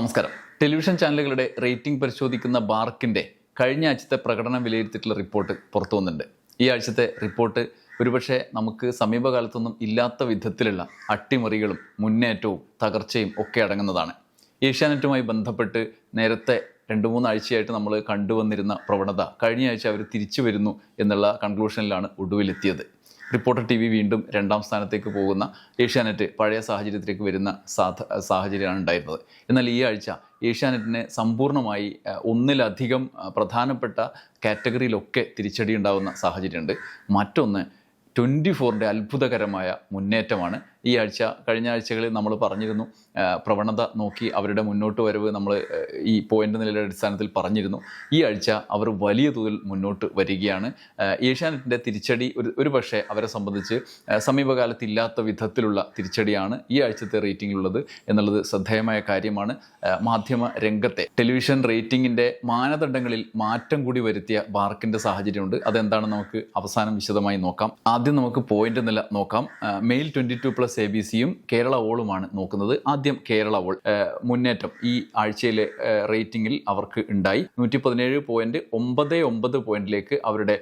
നമസ്കാരം. ടെലിവിഷൻ ചാനലുകളുടെ റേറ്റിംഗ് പരിശോധിക്കുന്ന ബാർക്കിന്റെ കഴിഞ്ഞ ആഴ്ചത്തെ പ്രകടനം വിലയിരുത്തിയിട്ടുള്ള റിപ്പോർട്ട് പുറത്തു വന്നിട്ടുണ്ട്. ഈ ആഴ്ചത്തെ റിപ്പോർട്ട് ഒരുപക്ഷെ നമുക്ക് സമീപകാലത്തൊന്നും ഇല്ലാത്ത വിധത്തിലുള്ള അട്ടിമറികളും മുന്നേറ്റവും തകർച്ചയും ഒക്കെ അടങ്ങുന്നതാണ്. ഏഷ്യാനെറ്റുമായി ബന്ധപ്പെട്ട് നേരത്തെ രണ്ട് മൂന്നാഴ്ചയായിട്ട് നമ്മൾ കണ്ടുവന്നിരുന്ന പ്രവണത കഴിഞ്ഞ ആഴ്ച അവർ തിരിച്ചു വരുന്നു എന്നുള്ള കൺക്ലൂഷനിലാണ് ഒടുവിലെത്തിയത്. റിപ്പോർട്ടർ ടി വി വീണ്ടും രണ്ടാം സ്ഥാനത്തേക്ക് പോകുന്ന ഏഷ്യാനെറ്റ് പഴയ സാഹചര്യത്തിലേക്ക് വരുന്ന സാധ സാഹചര്യമാണ് ഉണ്ടായിരുന്നത്. എന്നാൽ ഈ ആഴ്ച ഏഷ്യാനെറ്റിന് സമ്പൂർണമായി ഒന്നിലധികം പ്രധാനപ്പെട്ട കാറ്റഗറിയിലൊക്കെ തിരിച്ചടി ഉണ്ടാകുന്ന സാഹചര്യമുണ്ട്. മറ്റൊന്ന് ട്വന്റി ഫോറിന്റെ അത്ഭുതകരമായ മുന്നേറ്റമാണ് ഈ ആഴ്ച കഴിഞ്ഞ ആഴ്ചകളിൽ നമ്മൾ പറഞ്ഞിരുന്നു പ്രവണത നോക്കി അവരുടെ മുന്നോട്ട് വരവ് നമ്മൾ ഈ പോയിന്റ് നിലയുടെ അടിസ്ഥാനത്തിൽ പറഞ്ഞിരുന്നു. ഈ ആഴ്ച അവർ വലിയ തോതിൽ മുന്നോട്ട് വരികയാണ്. ഏഷ്യാനെറ്റിന്റെ തിരിച്ചടി ഒരു ഒരു പക്ഷേ അവരെ സംബന്ധിച്ച് സമീപകാലത്തില്ലാത്ത വിധത്തിലുള്ള തിരിച്ചടിയാണ് ഈ ആഴ്ചത്തെ റേറ്റിംഗിലുള്ളത് എന്നുള്ളത് ശ്രദ്ധേയമായ കാര്യമാണ്. മാധ്യമ രംഗത്തെ ടെലിവിഷൻ റേറ്റിംഗിന്റെ മാനദണ്ഡങ്ങളിൽ മാറ്റം കൂടി വരുത്തിയ ബാർക്കിന്റെ സാഹചര്യമുണ്ട്. അതെന്താണ് നമുക്ക് അവസാനം വിശദമായി നോക്കാം. ആദ്യം നമുക്ക് പോയിന്റ് നില നോക്കാം. Male twenty two plus A B സിയും കേരള ഓളുമാണ് നോക്കുന്നത്. ആദ്യം കേരള ഓൾ മുന്നേറ്റം ഈ ആഴ്ചയിലെ റേറ്റിംഗിൽ അവർക്ക് ഉണ്ടായി. നൂറ്റി പതിനേഴ് പോയിന്റ് ഒമ്പത് ഒമ്പത് പോയിന്റിലേക്ക് അവരുടെ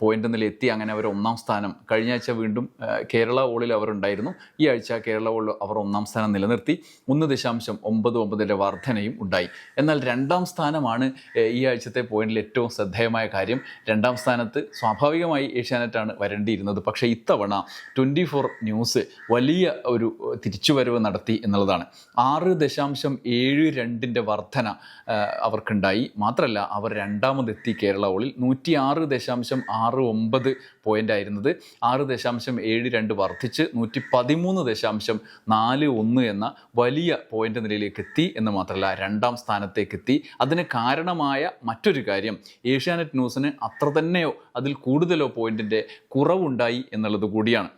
പോയിന്റ് നില എത്തി അങ്ങനെ അവർ ഒന്നാം സ്ഥാനം കഴിഞ്ഞ ആഴ്ച വീണ്ടും കേരള ഓളിൽ അവർ ഉണ്ടായിരുന്നു ഈ ആഴ്ച കേരള ഓളിൽ അവർ ഒന്നാം സ്ഥാനം നിലനിർത്തി. ഒന്ന് ദശാംശം ഒമ്പത് ഒമ്പതിന്റെ വർധനയും ഉണ്ടായി. എന്നാൽ രണ്ടാം സ്ഥാനമാണ് ഈ ആഴ്ചത്തെ പോയിന്റിൽ ഏറ്റവും ശ്രദ്ധേയമായ കാര്യം. രണ്ടാം സ്ഥാനത്ത് സ്വാഭാവികമായി ഏഷ്യാനെറ്റാണ് വരേണ്ടിയിരുന്നത്. പക്ഷേ ഇത്തവണ ട്വന്റി ഫോർ ന്യൂസ് വലിയ ഒരു തിരിച്ചുവരവ് നടത്തി എന്നുള്ളതാണ്. ആറ് ദശാംശം ഏഴ് രണ്ടിന്റെ വർധന അവർക്കുണ്ടായി. മാത്രമല്ല അവർ രണ്ടാമതെത്തി കേരള ഓളിൽ നൂറ്റി ആറ് ദശാംശം ആറ് ഒമ്പത് പോയിന്റ് ആയിരുന്നത് ആറ് ദശാംശം ഏഴ് രണ്ട് വർദ്ധിച്ച് നൂറ്റി പതിമൂന്ന് ദശാംശം നാല് ഒന്ന് എന്ന വലിയ പോയിന്റ് നിലയിലേക്ക് എത്തി എന്ന് മാത്രമല്ല രണ്ടാം സ്ഥാനത്തേക്ക് എത്തി അതിന് കാരണമായ മറ്റൊരു കാര്യം ഏഷ്യാനെറ്റ് ന്യൂസിന് അത്ര തന്നെയോ അതിൽ കൂടുതലോ പോയിന്റിന്റെ കുറവുണ്ടായി എന്നുള്ളത് കൂടിയാണ്.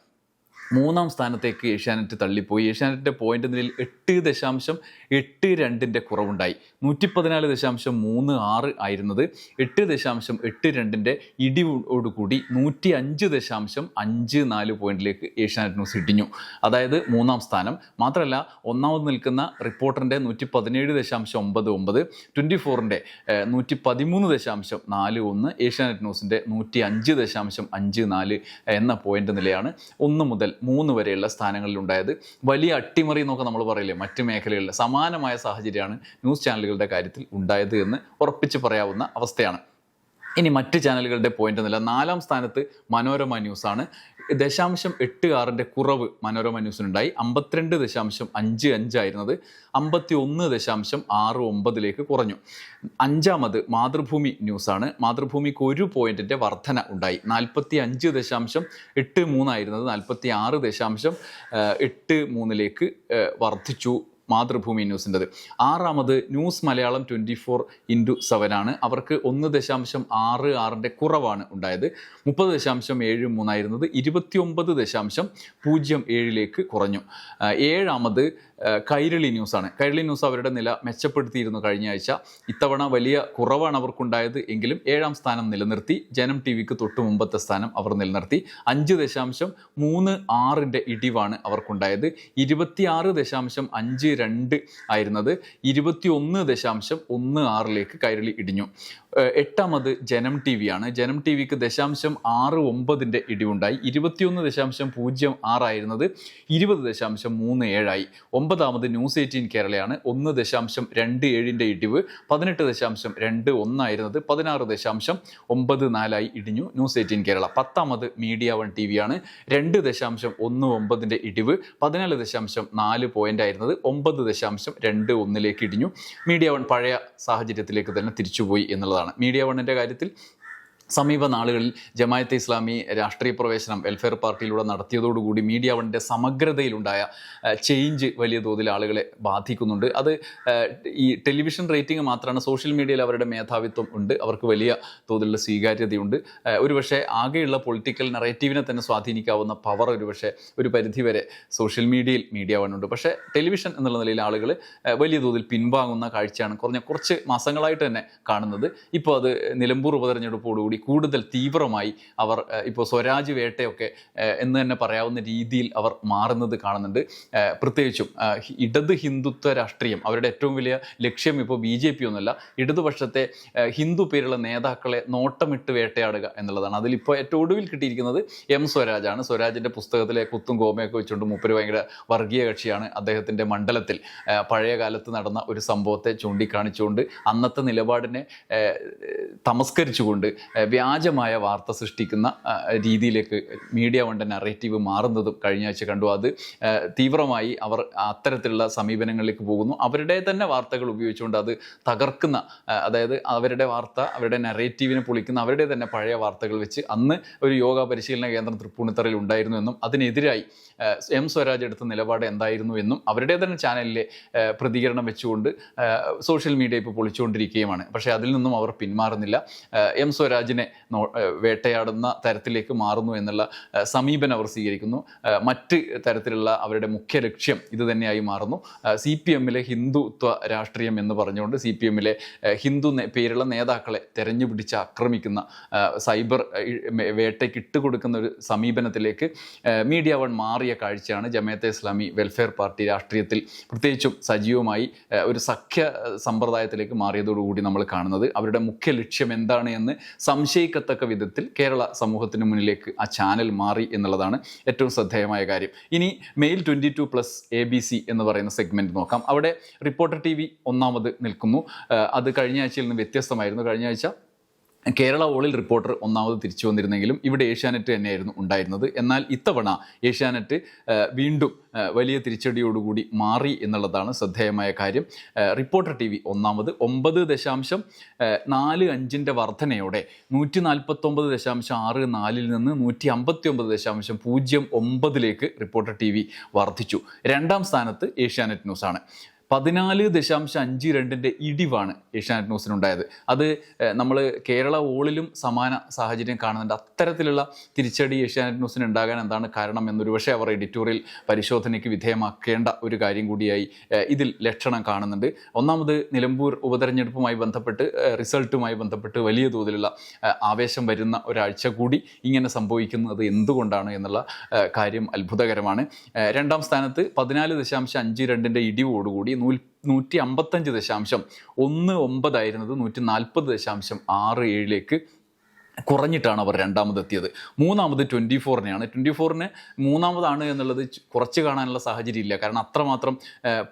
മൂന്നാം സ്ഥാനത്തേക്ക് ഏഷ്യാനെറ്റ് തള്ളിപ്പോയി. ഏഷ്യാനെറ്റിന്റെ പോയിന്റ് നിലയിൽ എട്ട് ദശാംശം എട്ട് രണ്ടിന്റെ കുറവുണ്ടായി. നൂറ്റി പതിനാല് ദശാംശം മൂന്ന് ആറ് ആയിരുന്നത് എട്ട് ദശാംശം എട്ട് രണ്ടിന്റെ ഇടിവോടുകൂടി നൂറ്റി അഞ്ച് ദശാംശം അഞ്ച് നാല് പോയിന്റിലേക്ക് ഏഷ്യാനെറ്റ് ന്യൂസ് ഇടിഞ്ഞു. അതായത് മൂന്നാം സ്ഥാനം. മാത്രമല്ല ഒന്നാമത് നിൽക്കുന്ന റിപ്പോർട്ടറിന്റെ നൂറ്റി പതിനേഴ് ദശാംശം ഒമ്പത് ഒമ്പത് ട്വന്റി ഫോറിന്റെ നൂറ്റി പതിമൂന്ന് ദശാംശം നാല് ഒന്ന് ഏഷ്യാനെറ്റ് ന്യൂസിന്റെ നൂറ്റി അഞ്ച് ദശാംശം അഞ്ച് നാല് എന്ന പോയിന്റ് നിലയാണ് ഒന്ന് മുതൽ മൂന്ന് വരെയുള്ള സ്ഥാനങ്ങളിൽ ഉണ്ടായത് വലിയ അട്ടിമറി എന്നൊക്കെ നമ്മൾ പറയില്ലേ മറ്റ് മേഖലകളിൽ സമാനമായ സാഹചര്യമാണ് ന്യൂസ് ചാനലുകളുടെ കാര്യത്തിൽ ഉണ്ടായത് എന്ന് ഉറപ്പിച്ച് പറയാവുന്ന അവസ്ഥയാണ്. ഇനി മറ്റ് ചാനലുകളുടെ പോയിന്റ് നില നാലാം സ്ഥാനത്ത് മനോരമ ന്യൂസാണ്. ദശാംശം എട്ട് ആറിന്റെ കുറവ് മനോരമ ന്യൂസിനുണ്ടായി. അമ്പത്തിരണ്ട് ദശാംശം അഞ്ച് അഞ്ചായിരുന്നത് അമ്പത്തി ഒന്ന് ദശാംശം ആറ് ഒമ്പതിലേക്ക് കുറഞ്ഞു. അഞ്ചാമത് മാതൃഭൂമി ന്യൂസാണ്. മാതൃഭൂമിക്ക് ഒരു പോയിന്റിന്റെ വർധന ഉണ്ടായി. നാൽപ്പത്തി അഞ്ച് ദശാംശം എട്ട് മൂന്നായിരുന്നത് നാൽപ്പത്തി ആറ് ദശാംശം എട്ട് മൂന്നിലേക്ക് വർദ്ധിച്ചു. മാതൃഭൂമി ന്യൂസിന്റെത്. ആറാമത് news Malayalam twenty four into സെവനാണ്. അവർക്ക് ഒന്ന് ദശാംശം ആറ് ആറിന്റെ കുറവാണ് ഉണ്ടായത്. മുപ്പത് ദശാംശം ഏഴ് മൂന്നായിരുന്നത്. ഇരുപത്തിയൊമ്പത് ദശാംശം പൂജ്യം ഏഴിലേക്ക് കുറഞ്ഞു. ഏഴാമത് കൈരളി ന്യൂസാണ്. കൈരളി ന്യൂസ് അവരുടെ നില മെച്ചപ്പെടുത്തിയിരുന്നു കഴിഞ്ഞ ആഴ്ച. ഇത്തവണ വലിയ കുറവാണ് അവർക്കുണ്ടായത് എങ്കിലും ഏഴാം സ്ഥാനം നിലനിർത്തി. ജനം ടി വിക്ക് തൊട്ട് മുമ്പത്തെ സ്ഥാനം അവർ നിലനിർത്തി. അഞ്ച് ദശാംശം മൂന്ന് ആറിന്റെ ഇടിവാണ് അവർക്കുണ്ടായത്. ഇരുപത്തിയാറ് ദശാംശം അഞ്ച് രണ്ട് ആയിരുന്നത്. ഇരുപത്തി ഒന്ന് ദശാംശം ഒന്ന് ആറിലേക്ക് കൈരളി ഇടിഞ്ഞു. എട്ടാമത് ജനം ടി വി ആണ്. ജനം ടി വിക്ക് ദശാംശം ആറ് ഒമ്പതിന്റെ ഇടിവുണ്ടായി. ഇരുപത്തിയൊന്ന് ദശാംശം പൂജ്യം ആറായിരുന്നത് ഇരുപത് ദശാംശം മൂന്ന് ഏഴായി. ഒമ്പതാമത് ന്യൂസ് എയ്റ്റീൻ കേരളയാണ്. ഒന്ന് ദശാംശം രണ്ട് ഏഴിന്റെ ഇടിവ്. പതിനെട്ട് ദശാംശം രണ്ട് ഒന്നായിരുന്നത്. പതിനാറ് ദശാംശം ഒമ്പത് നാലായി ഇടിഞ്ഞു ന്യൂസ് എയ്റ്റീൻ കേരള. പത്താമത് മീഡിയ വൺ ടി വിയാണ് രണ്ട് ദശാംശം ഒന്ന് ഒമ്പതിന്റെ ഇടിവ്. പതിനാല് ദശാംശം നാല് പോയിന്റ് ആയിരുന്നത്. ഒമ്പത് ദശാംശം രണ്ട് ഒന്നിലേക്ക് ഇടിഞ്ഞു. മീഡിയ വൺ പഴയ സാഹചര്യത്തിലേക്ക് തന്നെ തിരിച്ചുപോയി എന്നുള്ളതാണ്. മീഡിയ വണ്ണിന്റെ കാര്യത്തിൽ സമീപ നാളുകളിൽ ജമായത്തെ ഇസ്ലാമി രാഷ്ട്രീയ പ്രവേശനം വെൽഫെയർ പാർട്ടിയിലൂടെ നടത്തിയതോടുകൂടി മീഡിയ വണ്ണിന്റെ സമഗ്രതയിലുണ്ടായ ചേഞ്ച് വലിയ തോതിൽ ആളുകളെ ബാധിക്കുന്നുണ്ട്. അത് ഈ ടെലിവിഷൻ റേറ്റിംഗ് മാത്രമാണ് സോഷ്യൽ മീഡിയയിൽ അവരുടെ മേധാവിത്വം ഉണ്ട്. അവർക്ക് വലിയ തോതിലുള്ള സ്വീകാര്യതയുണ്ട്. ഒരുപക്ഷെ ആകെയുള്ള പൊളിറ്റിക്കൽ നറേറ്റീവിനെ തന്നെ സ്വാധീനിക്കാവുന്ന പവർ ഒരുപക്ഷെ ഒരു പരിധിവരെ സോഷ്യൽ മീഡിയയിൽ മീഡിയ വണ്ണുണ്ട് പക്ഷേ ടെലിവിഷൻ എന്നുള്ള നിലയിൽ ആളുകൾ വലിയ തോതിൽ പിൻവാങ്ങുന്ന കാഴ്ചയാണ് കുറഞ്ഞ കുറച്ച് മാസങ്ങളായിട്ട് തന്നെ കാണുന്നത്. ഇപ്പോൾ അത് നിലമ്പൂർ ഉപതെരഞ്ഞെടുപ്പോടുകൂടി കൂടുതൽ തീവ്രമായി അവർ ഇപ്പോൾ സ്വരാജ് വേട്ടയൊക്കെ എന്ന് തന്നെ പറയാവുന്ന രീതിയിൽ അവർ മാറുന്നത് കാണുന്നുണ്ട്. പ്രത്യേകിച്ചും ഇടത് ഹിന്ദുത്വ രാഷ്ട്രീയം അവരുടെ ഏറ്റവും വലിയ ലക്ഷ്യം ഇപ്പോൾ ബി ജെ പി ഒന്നുമല്ല ഇടതുപക്ഷത്തെ ഹിന്ദു പേരുള്ള നേതാക്കളെ നോട്ടമിട്ട് വേട്ടയാടുക എന്നുള്ളതാണ്. അതിലിപ്പോൾ ഏറ്റവും ഒടുവിൽ കിട്ടിയിരിക്കുന്നത് എം സ്വരാജാണ്. സ്വരാജിന്റെ പുസ്തകത്തിലെ കുത്തും കോമയൊക്കെ വെച്ചുകൊണ്ട് മൂപ്പര് ഭയങ്കര വർഗീയ കക്ഷിയാണ് അദ്ദേഹത്തിന്റെ മണ്ഡലത്തിൽ. പഴയ കാലത്ത് നടന്ന ഒരു സംഭവത്തെ ചൂണ്ടിക്കാണിച്ചുകൊണ്ട് അന്നത്തെ നിലപാടിനെ തമസ്കരിച്ചുകൊണ്ട് വ്യാജമായ വാർത്ത സൃഷ്ടിക്കുന്ന രീതിയിലേക്ക് മീഡിയ കൊണ്ട് നറേറ്റീവ് മാറുന്നതും കഴിഞ്ഞ ആഴ്ച കണ്ടു. അത് തീവ്രമായി അവർ അത്തരത്തിലുള്ള സമീപനങ്ങളിലേക്ക് പോകുന്നു. അവരുടെ തന്നെ വാർത്തകൾ ഉപയോഗിച്ചുകൊണ്ട് അത് തകർക്കുന്ന അതായത് അവരുടെ വാർത്ത അവരുടെ നറേറ്റീവിനെ പൊളിക്കുന്ന അവരുടെ തന്നെ പഴയ വാർത്തകൾ വെച്ച് അന്ന് ഒരു യോഗ പരിശീലന കേന്ദ്രം തൃപ്പൂണിത്തറയിൽ ഉണ്ടായിരുന്നു എന്നും അതിനെതിരായി എം സ്വരാജ് എടുത്ത നിലപാട് എന്തായിരുന്നു എന്നും അവരുടെ തന്നെ ചാനലിലെ പ്രതികരണം വെച്ചുകൊണ്ട് സോഷ്യൽ മീഡിയ ഇപ്പോൾ പൊളിച്ചുകൊണ്ടിരിക്കുകയുമാണ്. പക്ഷേ അതിൽ നിന്നും അവർ പിന്മാറുന്നില്ല. എം സ്വരാജിനെ നോ- വേട്ടയാടുന്ന തരത്തിലേക്ക് മാറുന്നു എന്നുള്ള സമീപനം അവർ സ്വീകരിക്കുന്നു. മറ്റ് തരത്തിലുള്ള അവരുടെ മുഖ്യ ലക്ഷ്യം ഇത് തന്നെയായി മാറുന്നു സി പി എമ്മിലെ ഹിന്ദുത്വ രാഷ്ട്രീയം എന്ന് പറഞ്ഞുകൊണ്ട് സി പി എമ്മിലെ ഹിന്ദു പേരുള്ള നേതാക്കളെ തെരഞ്ഞു പിടിച്ച് ആക്രമിക്കുന്ന സൈബർ വേട്ടയ്ക്ക് ഇട്ടുകൊടുക്കുന്ന ഒരു സമീപനത്തിലേക്ക് മീഡിയ വൺ മാറിയ കാഴ്ചയാണ് ജമാഅത്തെ ഇസ്ലാമി വെൽഫെയർ പാർട്ടി രാഷ്ട്രീയത്തിൽ പ്രത്യേകിച്ചും സജീവമായി ഒരു സഖ്യ സമ്പ്രദായത്തിലേക്ക് മാറിയതോടുകൂടി നമ്മൾ കാണുന്നത്. അവരുടെ മുഖ്യ ലക്ഷ്യം എന്താണ് എന്ന് സംശയിക്കത്തക്ക വിധത്തിൽ കേരള സമൂഹത്തിന് മുന്നിലേക്ക് ആ ചാനൽ മാറി എന്നുള്ളതാണ് ഏറ്റവും ശ്രദ്ധേയമായ കാര്യം. ഇനി male twenty two plus A B C എന്ന് പറയുന്ന സെഗ്മെന്റ് നോക്കാം. അവിടെ റിപ്പോർട്ടർ ടി വി ഒന്നാമത് നിൽക്കുന്നു. അത് കഴിഞ്ഞ ആഴ്ചയിൽ നിന്ന് വ്യത്യസ്തമായിരുന്നു. കഴിഞ്ഞ ആഴ്ച കേരള ഓളിൽ റിപ്പോർട്ടർ ഒന്നാമത് തിരിച്ചു വന്നിരുന്നെങ്കിലും ഇവിടെ ഏഷ്യാനെറ്റ് തന്നെയായിരുന്നു ഉണ്ടായിരുന്നത്. എന്നാൽ ഇത്തവണ ഏഷ്യാനെറ്റ് വീണ്ടും വലിയ തിരിച്ചടിയോടുകൂടി മാറി എന്നുള്ളതാണ് ശ്രദ്ധേയമായ കാര്യം. റിപ്പോർട്ടർ ടി വി ഒന്നാമത് ഒമ്പത് ദശാംശം നാല് അഞ്ചിന്റെ വർധനയോടെ നൂറ്റി നാൽപ്പത്തൊമ്പത് ദശാംശം ആറ് നാലിൽ നിന്ന് നൂറ്റി അമ്പത്തി ഒമ്പത് ദശാംശം പൂജ്യം ഒമ്പതിലേക്ക് റിപ്പോർട്ടർ ടി വി വർദ്ധിച്ചു രണ്ടാം സ്ഥാനത്ത് ഏഷ്യാനെറ്റ് ന്യൂസാണ്. പതിനാല് ദശാംശം അഞ്ച് രണ്ടിന്റെ ഇടിവാണ് ഏഷ്യാനെറ്റ് ന്യൂസിനുണ്ടായത്. അത് നമ്മൾ കേരള ഓളിലും സമാന സാഹചര്യം കാണുന്നുണ്ട്. അത്തരത്തിലുള്ള തിരിച്ചടി ഏഷ്യാനെറ്റ് ന്യൂസിന് ഉണ്ടാകാൻ എന്താണ് കാരണം എന്നൊരു പക്ഷേ അവർ എഡിറ്റോറിയൽ പരിശോധനയ്ക്ക് വിധേയമാക്കേണ്ട ഒരു കാര്യം കൂടിയായി ഇതിൽ ലക്ഷണം കാണുന്നുണ്ട്. ഒന്നാമത് നിലമ്പൂർ ഉപതെരഞ്ഞെടുപ്പുമായി ബന്ധപ്പെട്ട് റിസൾട്ടുമായി ബന്ധപ്പെട്ട് വലിയ തോതിലുള്ള ആവേശം വരുന്ന ഒരാഴ്ച കൂടി ഇങ്ങനെ സംഭവിക്കുന്നത് എന്തുകൊണ്ടാണ് എന്നുള്ള കാര്യം അത്ഭുതകരമാണ്. രണ്ടാം സ്ഥാനത്ത് പതിനാല് ദശാംശം അഞ്ച് രണ്ടിന്റെ ഇടിവോടുകൂടി നൂൽ നൂറ്റി അമ്പത്തഞ്ച് ദശാംശം ഒന്ന് ഒമ്പതായിരുന്നത് നൂറ്റി നാൽപ്പത് ദശാംശം ആറ് ഏഴിലേക്ക് കുറഞ്ഞിട്ടാണ് അവർ രണ്ടാമതെത്തിയത്. മൂന്നാമത് ട്വന്റി ഫോറിനെയാണ്. ട്വന്റി ഫോറിന് മൂന്നാമതാണ് എന്നുള്ളത് കുറച്ച് കാണാനുള്ള സാഹചര്യം ഇല്ല കാരണം അത്രമാത്രം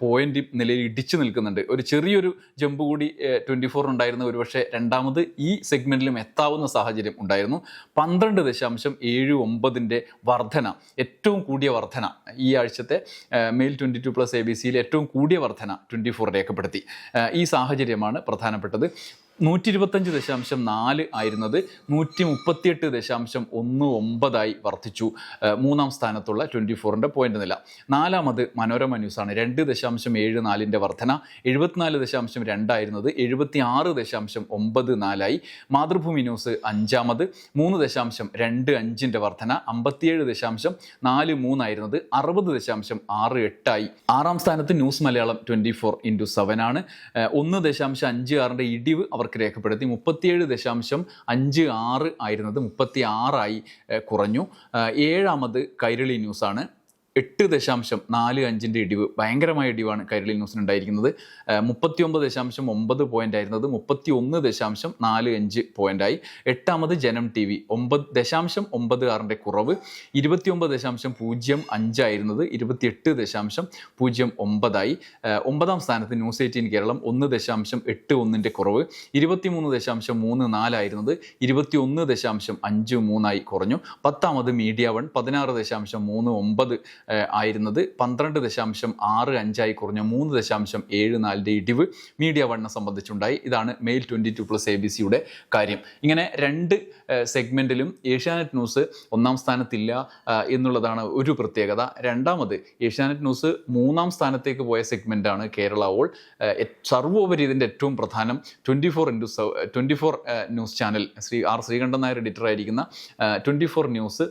പോയിന്റ് നിലയിൽ ഇടിച്ചു നിൽക്കുന്നുണ്ട്. ഒരു ചെറിയൊരു ജമ്പ് കൂടി ട്വന്റി ഫോറിനുണ്ടായിരുന്ന. ഒരുപക്ഷെ രണ്ടാമത് ഈ സെഗ്മെന്റിലും എത്താവുന്ന സാഹചര്യം ഉണ്ടായിരുന്നു. പന്ത്രണ്ട് ദശാംശം ഏഴ് ഒമ്പതിന്റെ വർധന ഏറ്റവും കൂടിയ വർധന ഈ ആഴ്ചത്തെ male twenty two plus A B സിയിൽ ഏറ്റവും കൂടിയ വർധന ട്വന്റി ഫോർ രേഖപ്പെടുത്തി. ഈ സാഹചര്യമാണ് പ്രധാനപ്പെട്ടത്. നൂറ്റി ഇരുപത്തഞ്ച് ദശാംശം നാല് ആയിരുന്നത് നൂറ്റി മുപ്പത്തിയെട്ട് ദശാംശം ഒന്ന് ഒമ്പതായി വർദ്ധിച്ചു. മൂന്നാം സ്ഥാനത്തുള്ള ട്വന്റി ഫോറിന്റെ പോയിന്റ് നില. നാലാമത് മനോരമ ന്യൂസാണ്. രണ്ട് ദശാംശം ഏഴ് നാലിന്റെ വർധന. എഴുപത്തിനാല് ദശാംശം രണ്ടായിരുന്നത് എഴുപത്തി ആറ് ദശാംശം ഒമ്പത് നാലായി. മാതൃഭൂമി ന്യൂസ് അഞ്ചാമത്. മൂന്ന് ദശാംശം രണ്ട് അഞ്ചിന്റെ വർധന. അമ്പത്തിയേഴ് ദശാംശം നാല് മൂന്നായിരുന്നത് അറുപത് ദശാംശം ആറ് എട്ടായി. ആറാം സ്ഥാനത്ത് news Malayalam twenty four into seven ആണ് ഒന്ന് ദശാംശം അഞ്ച് ആറിന്റെ ഇടിവ് അവർക്ക് രേഖപ്പെടുത്തി മുപ്പത്തിയേഴ് ദശാംശം അഞ്ച് ആറ് ആയിരുന്നത് മുപ്പത്തി ആറായി കുറഞ്ഞു. ഏഴാമത് കൈരളി ന്യൂസാണ്. എട്ട് ദശാംശം നാല് അഞ്ചിന്റെ ഇടിവ് ഭയങ്കരമായ ഇടിവാണ് കൈരളി ന്യൂസിന് ഉണ്ടായിരിക്കുന്നത്. മുപ്പത്തി ഒമ്പത് ദശാംശം ഒമ്പത് പോയിന്റ് ആയിരുന്നത് മുപ്പത്തി ഒന്ന് ദശാംശം നാല് അഞ്ച് പോയിന്റായി എട്ടാമത് ജനം ടി വി ഒമ്പത് ദശാംശം ഒമ്പത് ആറിന്റെ കുറവ് ഇരുപത്തി ഒമ്പത് ദശാംശം പൂജ്യം അഞ്ചായിരുന്നത് ഇരുപത്തിയെട്ട് ദശാംശം പൂജ്യം ഒമ്പതായി ഒമ്പതാം സ്ഥാനത്ത് ന്യൂസ് എയ്റ്റീൻ കേരളം ഒന്ന് ദശാംശം എട്ട് ഒന്നിന്റെ കുറവ് ഇരുപത്തിമൂന്ന് ദശാംശം മൂന്ന് നാലായിരുന്നത് ഇരുപത്തി ഒന്ന് ദശാംശം അഞ്ച് മൂന്നായി കുറഞ്ഞു. പത്താമത് മീഡിയ വൺ പതിനാറ് ദശാംശം മൂന്ന് ഒമ്പത് ആയിരുന്നത്. പന്ത്രണ്ട് ദശാംശം ആറ് അഞ്ചായി കുറഞ്ഞ മൂന്ന് ദശാംശം ഏഴ് നാലിന്റെ ഇടിവ് മീഡിയ വണ്ണിനെ സംബന്ധിച്ചുണ്ടായി. ഇതാണ് male twenty two plus A B സിയുടെ കാര്യം. ഇങ്ങനെ രണ്ട് സെഗ്മെന്റിലും ഏഷ്യാനെറ്റ് ന്യൂസ് ഒന്നാം സ്ഥാനത്തില്ല എന്നുള്ളതാണ് ഒരു പ്രത്യേകത. രണ്ടാമത് ഏഷ്യാനെറ്റ് ന്യൂസ് മൂന്നാം സ്ഥാനത്തേക്ക് പോയ സെഗ്മെന്റാണ് കേരള ഓൾ. സർവോപരി ഇതിന്റെ ഏറ്റവും പ്രധാനം twenty four into twenty four news channel. Shri R Sreekandan Nair editor ആയിരിക്കുന്ന ട്വന്റി ഫോർ ന്യൂസ്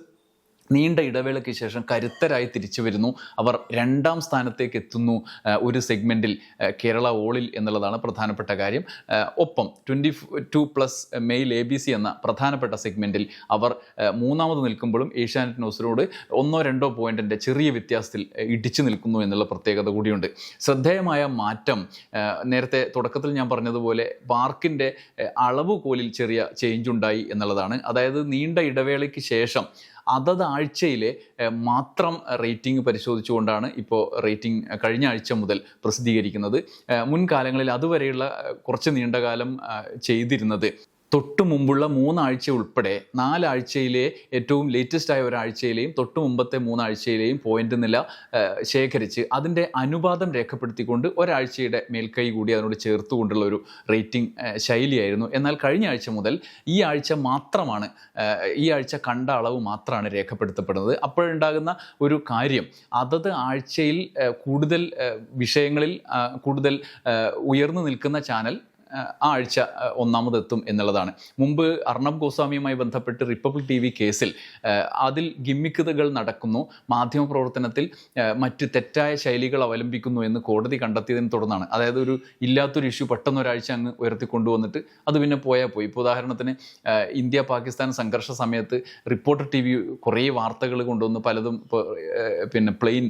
നീണ്ട ഇടവേളയ്ക്ക് ശേഷം കരുത്തരായി തിരിച്ചു വരുന്നു. അവർ രണ്ടാം സ്ഥാനത്തേക്ക് എത്തുന്നു. ഒരു സെഗ്മെന്റിൽ കേരള ഓളിൽ എന്നുള്ളതാണ് പ്രധാനപ്പെട്ട കാര്യം. ഒപ്പം twenty two plus male A B C എന്ന പ്രധാനപ്പെട്ട സെഗ്മെന്റിൽ അവർ മൂന്നാമത് നിൽക്കുമ്പോഴും ഏഷ്യാനെറ്റ് ന്യൂസിനോട് ഒന്നോ രണ്ടോ പോയിന്റിന്റെ ചെറിയ വ്യത്യാസത്തിൽ ഇടിച്ചു നിൽക്കുന്നു എന്നുള്ള പ്രത്യേകത കൂടിയുണ്ട്. ശ്രദ്ധേയമായ മാറ്റം നേരത്തെ തുടക്കത്തിൽ ഞാൻ പറഞ്ഞതുപോലെ പാർക്കിന്റെ അളവ് കോലിൽ ചെറിയ ചേഞ്ച് ഉണ്ടായി എന്നുള്ളതാണ്. അതായത് നീണ്ട ഇടവേളയ്ക്ക് ശേഷം അതത് ആഴ്ചയിലെ മാത്രം റേറ്റിംഗ് പരിശോധിച്ചുകൊണ്ടാണ് ഇപ്പോൾ റേറ്റിംഗ് കഴിഞ്ഞ ആഴ്ച മുതൽ പ്രസിദ്ധീകരിക്കുന്നത്. മുൻകാലങ്ങളിൽ അതുവരെയുള്ള കുറച്ച് നീണ്ടകാലം ചെയ്തിരുന്നത്. തൊട്ടു മുമ്പുള്ള മൂന്നാഴ്ച ഉൾപ്പെടെ നാലാഴ്ചയിലെ ഏറ്റവും ലേറ്റസ്റ്റ് ആയ ഒരാഴ്ചയിലെയും തൊട്ടു മുമ്പത്തെ മൂന്നാഴ്ചയിലെയും പോയിന്റ് നില ശേഖരിച്ച് അതിന്റെ അനുപാതം രേഖപ്പെടുത്തിക്കൊണ്ട് ഒരാഴ്ചയുടെ മേൽക്കൈ കൂടി അതിനോട് ചേർത്തുകൊണ്ടുള്ള ഒരു റേറ്റിംഗ് ശൈലിയായിരുന്നു. എന്നാൽ കഴിഞ്ഞ ആഴ്ച മുതൽ ഈ ആഴ്ച മാത്രമാണ് ഈ ആഴ്ച കണ്ട അളവ് മാത്രമാണ് രേഖപ്പെടുത്തപ്പെടുന്നത്. അപ്പോഴുണ്ടാകുന്ന ഒരു കാര്യം അതത് ആഴ്ചയിൽ കൂടുതൽ വിഷയങ്ങളിൽ കൂടുതൽ ഉയർന്നു നിൽക്കുന്ന ചാനൽ ആ ആഴ്ച ഒന്നാമത് ഒന്നാമതെത്തും എന്നുള്ളതാണ്. മുമ്പ് അർണബ് ഗോസ്വാമിയുമായി ബന്ധപ്പെട്ട് റിപ്പബ്ലിക് ടി വി കേസിൽ അതിൽ ഗിമ്മിക്കതകൾ നടക്കുന്നു. മാധ്യമപ്രവർത്തനത്തിൽ മറ്റ് തെറ്റായ ശൈലികൾ അവലംബിക്കുന്നു എന്ന് കോടതി കണ്ടെത്തിയതിനെ തുടർന്നാണ്. അതായത് ഒരു ഇല്ലാത്തൊരു ഇഷ്യൂ പെട്ടെന്ന് ഒരാഴ്ച അങ്ങ് ഉയർത്തി കൊണ്ടുവന്നിട്ട് അത് പിന്നെ പോയാൽ പോയി. ഇപ്പോൾ ഉദാഹരണത്തിന് ഇന്ത്യ പാകിസ്ഥാൻ സംഘർഷ സമയത്ത് റിപ്പോർട്ടർ ടി വി കുറേ വാർത്തകൾ കൊണ്ടുവന്ന് പലതും പിന്നെ പ്ലെയിൻ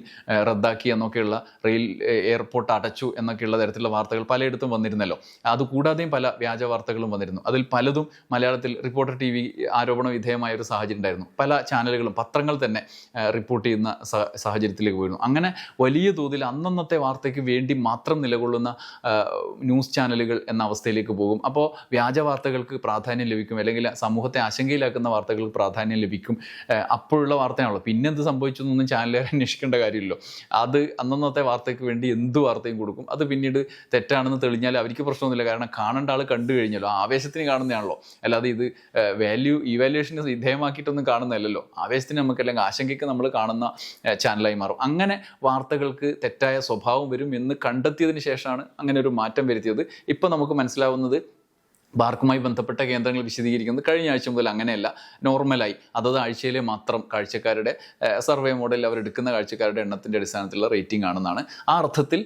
റദ്ദാക്കി എന്നൊക്കെയുള്ള റെയിൽ എയർപോർട്ട് അടച്ചു എന്നൊക്കെയുള്ള തരത്തിലുള്ള വാർത്തകൾ പലയിടത്തും വന്നിരുന്നല്ലോ. അതുകൂടാതെയും പല വ്യാജ വാർത്തകളും വന്നിരുന്നു. അതിൽ പലതും മലയാളത്തിൽ റിപ്പോർട്ടർ ടി വി ആരോപണ വിധേയമായ ഒരു സാഹചര്യം ഉണ്ടായിരുന്നു. പല ചാനലുകളും പത്രങ്ങൾ തന്നെ റിപ്പോർട്ട് ചെയ്യുന്ന സാഹചര്യത്തിലേക്ക് പോയിരുന്നു. അങ്ങനെ വലിയ തോതിൽ അന്നന്നത്തെ വാർത്തയ്ക്ക് വേണ്ടി മാത്രം നിലകൊള്ളുന്ന ന്യൂസ് ചാനലുകൾ എന്ന അവസ്ഥയിലേക്ക് പോകും. അപ്പോൾ വ്യാജ വാർത്തകൾക്ക് പ്രാധാന്യം ലഭിക്കും. അല്ലെങ്കിൽ സമൂഹത്തെ ആശങ്കയിലാക്കുന്ന വാർത്തകൾക്ക് പ്രാധാന്യം ലഭിക്കും. അപ്പോഴുള്ള വാർത്തയാണല്ലോ. പിന്നെ എന്ത് സംഭവിച്ചു എന്നൊന്നും ചാനലുകാർ അന്വേഷിക്കേണ്ട കാര്യമില്ലല്ലോ. അത് അന്നന്നത്തെ വാർത്തയ്ക്ക് വേണ്ടി എന്ത് വാർത്തയും കൊടുക്കും. അത് പിന്നീട് തെറ്റാണെന്ന് തെളിഞ്ഞാൽ അവർക്ക് പ്രശ്നമൊന്നുമില്ല. കാരണം കാണേണ്ട ആൾ കണ്ടു കഴിഞ്ഞല്ലോ. ആവേശത്തിന് കാണുന്നതാണല്ലോ. അല്ലാതെ ഇത് വാല്യൂ ഇവാലുവേഷന് വിധേയമാക്കിയിട്ടൊന്നും കാണുന്നതല്ലോ ആവേശത്തിന് നമുക്ക് അല്ലെങ്കിൽ ആശങ്കയ്ക്ക് നമ്മൾ കാണുന്ന ചാനലായി മാറും. അങ്ങനെ വാർത്തകൾക്ക് തെറ്റായ സ്വഭാവം വരും എന്ന് കണ്ടെത്തിയതിന് ശേഷമാണ് അങ്ങനെ ഒരു മാറ്റം വരുത്തിയത്. ഇപ്പം നമുക്ക് മനസ്സിലാവുന്നത് ബാർക്കുമായി ബന്ധപ്പെട്ട കേന്ദ്രങ്ങൾ വിശദീകരിക്കുന്നത് കഴിഞ്ഞ ആഴ്ച മുതൽ അങ്ങനെയല്ല. നോർമലായി. അതത് ആഴ്ചയിലെ മാത്രം കാഴ്ചക്കാരുടെ സർവേ മോഡലിൽ അവരെടുക്കുന്ന കാഴ്ചക്കാരുടെ എണ്ണത്തിന്റെ അടിസ്ഥാനത്തിലുള്ള റേറ്റിംഗ് ആണെന്നാണ്. ആ അർത്ഥത്തിൽ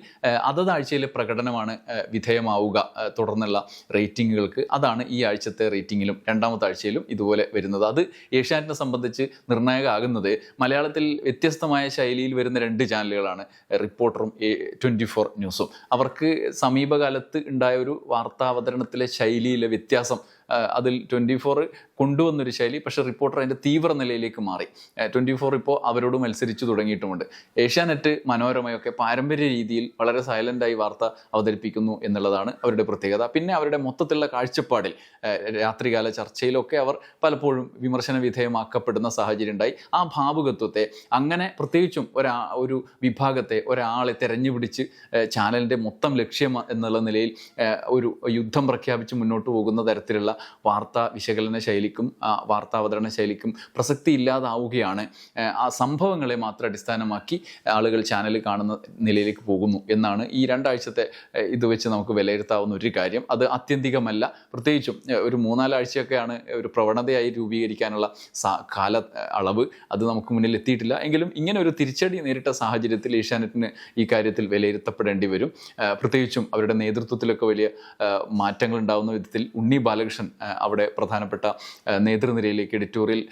അതത് ആഴ്ചയിലെ പ്രകടനമാണ് വിധേയമാവുക തുടർന്നുള്ള റേറ്റിങ്ങുകൾക്ക് അതാണ് ഈ ആഴ്ചത്തെ റേറ്റിങ്ങിലും രണ്ടാമത്തെ ആഴ്ചയിലും ഇതുപോലെ വരുന്നത്. അത് ഏഷ്യാനെറ്റിനെ സംബന്ധിച്ച് നിർണായകമാകുന്നത് മലയാളത്തിൽ വ്യത്യസ്തമായ ശൈലിയിൽ വരുന്ന രണ്ട് ചാനലുകളാണ് റിപ്പോർട്ടറും ട്വന്റി ഫോർ ന്യൂസും. അവർക്ക് സമീപകാലത്ത് ഉണ്ടായ ഒരു വാർത്താവതരണത്തിലെ ശൈലിയിലെ വ്യത്യാസം അതിൽ ട്വന്റി ഫോർ കൊണ്ടുവന്നൊരു ശൈലി പക്ഷേ റിപ്പോർട്ടർ അതിന്റെ തീവ്ര നിലയിലേക്ക് മാറി. ട്വന്റി ഫോർ ഇപ്പോൾ അവരോട് മത്സരിച്ചു തുടങ്ങിയിട്ടുമുണ്ട്. ഏഷ്യാനെറ്റ് മനോരമയൊക്കെ പാരമ്പര്യ രീതിയിൽ വളരെ സൈലന്റായി വാർത്ത അവതരിപ്പിക്കുന്നു എന്നുള്ളതാണ് അവരുടെ പ്രത്യേകത. പിന്നെ അവരുടെ മൊത്തത്തിലുള്ള കാഴ്ചപ്പാടിൽ രാത്രികാല ചർച്ചയിലൊക്കെ അവർ പലപ്പോഴും വിമർശന വിധേയമാക്കപ്പെടുന്ന സാഹചര്യം ഉണ്ടായി. ആ ഭാവുകത്വത്തെ അങ്ങനെ പ്രത്യേകിച്ചും ഒരാ ഒരു വിഭാഗത്തെ ഒരാളെ തെരഞ്ഞുപിടിച്ച് ചാനലിന്റെ മൊത്തം ലക്ഷ്യം എന്നുള്ള നിലയിൽ ഒരു യുദ്ധം പ്രഖ്യാപിച്ച് മുന്നോട്ട് പോകുന്ന തരത്തിലുള്ള വാർത്താ വിശകലന ശൈലിക്കും ആ വാർത്താവതരണ ശൈലിക്കും പ്രസക്തി ഇല്ലാതാവുകയാണ് ആ, സംഭവങ്ങളെ മാത്രം അടിസ്ഥാനമാക്കി ആളുകൾ ചാനൽ കാണുന്ന നിലയിലേക്ക് പോകുന്നു എന്നാണ് ഈ രണ്ടാഴ്ചത്തെ ഇത് വെച്ച് നമുക്ക് വിലയിരുത്താവുന്ന ഒരു കാര്യം. അത് അത്യന്തികമല്ല. പ്രത്യേകിച്ചും ഒരു മൂന്നാലാഴ്ചയൊക്കെയാണ് ഒരു പ്രവണതയായി രൂപീകരിക്കാനുള്ള കാല അളവ് അത് നമുക്ക് മുന്നിൽ എത്തിയിട്ടില്ല. എങ്കിലും ഇങ്ങനെ ഒരു തിരിച്ചടി നേരിട്ട സാഹചര്യത്തിൽ ഏഷ്യാനെറ്റിന് ഈ കാര്യത്തിൽ വിലയിരുത്തപ്പെടേണ്ടി വരും. പ്രത്യേകിച്ചും അവരുടെ നേതൃത്വത്തിലൊക്കെ വലിയ മാറ്റങ്ങൾ ഉണ്ടാകുന്ന വിധത്തിൽ ഉണ്ണി ബാലകൃഷ്ണൻ അവിടെ പ്രധാനപ്പെട്ട നേതൃനിരയിലേക്ക് എഡിറ്റോറിയൽ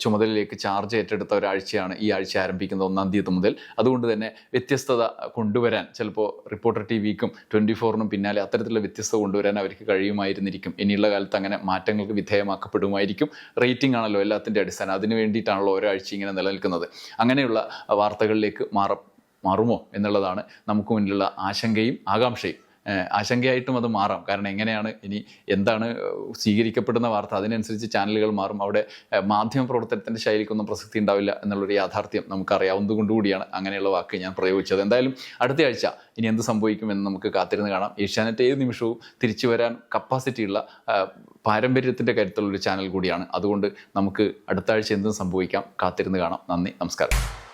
ചുമതലയിലേക്ക് ചാർജ് ഏറ്റെടുത്ത ഒരാഴ്ചയാണ് ഈ ആഴ്ച ആരംഭിക്കുന്നത് ഒന്നാം തീയതി മുതൽ. അതുകൊണ്ട് തന്നെ വ്യത്യസ്തത കൊണ്ടുവരാൻ ചിലപ്പോൾ റിപ്പോർട്ടർ ടി വിക്കും ട്വന്റി ഫോറിനും പിന്നാലെ അത്തരത്തിലുള്ള വ്യത്യസ്തത കൊണ്ടുവരാൻ അവർക്ക് കഴിയുമായിരുന്നിരിക്കും. ഇനിയുള്ള കാലത്ത് അങ്ങനെ മാറ്റങ്ങൾക്ക് വിധേയമാക്കപ്പെടുമായിരിക്കും. റേറ്റിംഗ് ആണല്ലോ എല്ലാത്തിന്റെ അടിസ്ഥാനം. അതിന് വേണ്ടിയിട്ടാണല്ലോ ഒരാഴ്ച ഇങ്ങനെ നിലനിൽക്കുന്നത്. അങ്ങനെയുള്ള വാർത്തകളിലേക്ക് മാറ മാറുമോ എന്നുള്ളതാണ് നമുക്ക് മുന്നിലുള്ള ആശങ്കയും ആകാംക്ഷയും. ആശങ്കയായിട്ടും അത് മാറാം. കാരണം എങ്ങനെയാണ് ഇനി എന്താണ് സ്വീകരിക്കപ്പെടുന്ന വാർത്ത അതിനനുസരിച്ച് ചാനലുകൾ മാറും. അവിടെ മാധ്യമ പ്രവർത്തനത്തിന്റെ ശൈലിക്കൊന്നും പ്രസക്തി ഉണ്ടാവില്ല എന്നുള്ളൊരു യാഥാർത്ഥ്യം നമുക്കറിയാവുന്നത് അങ്ങനെയുള്ള വാക്ക് ഞാൻ പ്രയോഗിച്ചത്. എന്തായാലും അടുത്ത ആഴ്ച ഇനി എന്ത് സംഭവിക്കുമെന്ന് നമുക്ക് കാത്തിരുന്ന് കാണാം. ഏഷ്യാനെറ്റ് ഏത് നിമിഷവും തിരിച്ചു വരാൻ കപ്പാസിറ്റിയുള്ള പാരമ്പര്യത്തിന്റെ കരുത്തുള്ളൊരു ചാനൽ കൂടിയാണ്. അതുകൊണ്ട് നമുക്ക് അടുത്ത ആഴ്ച എന്തും സംഭവിക്കാം. കാത്തിരുന്ന് കാണാം. നന്ദി നമസ്കാരം.